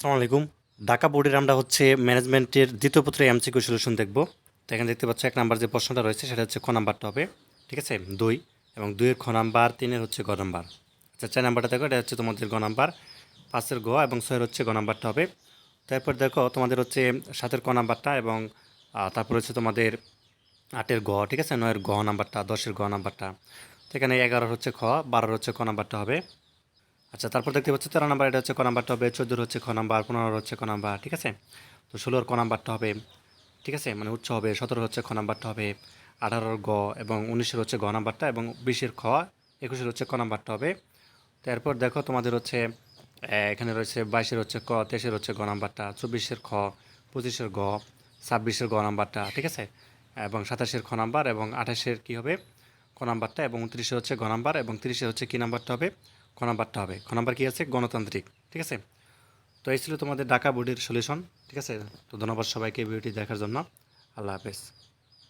আসসালামু আলাইকুম। ঢাকা বোর্ডের আমরা হচ্ছে ম্যানেজমেন্টের দ্বিতীয় পত্রে এমসিকিউ সলিউশন দেখব। তো এখানে দেখতে পাচ্ছ এক নাম্বার যে প্রশ্নটা রয়েছে, সেটা হচ্ছে খ নাম্বারটা হবে। ঠিক আছে? দুই এবং দুইয়ের খ নাম্বার, তিনের হচ্ছে গ নাম্বার। আচ্ছা চার নাম্বারটা দেখো, এটা হচ্ছে তোমাদের গ নাম্বার, পাঁচের গ এবং ছয়ের হচ্ছে গ নাম্বারটা হবে। তারপর দেখো, তোমাদের হচ্ছে সাতের ক নাম্বারটা এবং তারপর হচ্ছে তোমাদের আটের গ, ঠিক আছে? নয়ের গ নাম্বারটা, দশের গ নাম্বারটা। তো এখানে এগারোর হচ্ছে খ, বারোর হচ্ছে ক নাম্বারটা হবে। আচ্ছা তারপর দেখতে পাচ্ছি তেরো নাম্বার, এটা হচ্ছে ক নাম্বারটা হবে, চোদ্দোর হচ্ছে খ নাম্বার, পনেরোর হচ্ছে ক নাম্বার, ঠিক আছে? তো ষোলোর ক নাম্বারটা হবে, ঠিক আছে? মানে উচ্চ হবে সতেরো হচ্ছে খ নাম্বারটা হবে, আঠারোর গ এবং উনিশের হচ্ছে গ নাম্বারটা এবং বিশের খ, একুশের হচ্ছে ক নাম্বারটা হবে। তারপর দেখো তোমাদের হচ্ছে এখানে রয়েছে বাইশের হচ্ছে ক, তেইশের হচ্ছে গ নাম্বারটা, চব্বিশের খ, পঁচিশের গ, ছাব্বিশের গ নাম্বারটা, ঠিক আছে? এবং সাতাশের খ নাম্বার এবং আঠাশের কী হবে? ক নাম্বারটা এবং উনত্রিশে হচ্ছে গ নাম্বার এবং তিরিশে হচ্ছে কী নাম্বারটা হবে? খ নাম্বারটা হবে। খ নাম্বার কী আছে? গণতান্ত্রিক। ঠিক আছে? তো এই ছিল তোমাদের ডাকা বোর্ডের সলিউশন। ঠিক আছে? তো ধন্যবাদ সবাইকে ভিডিওটি দেখার জন্য। আল্লাহ হাফেজ।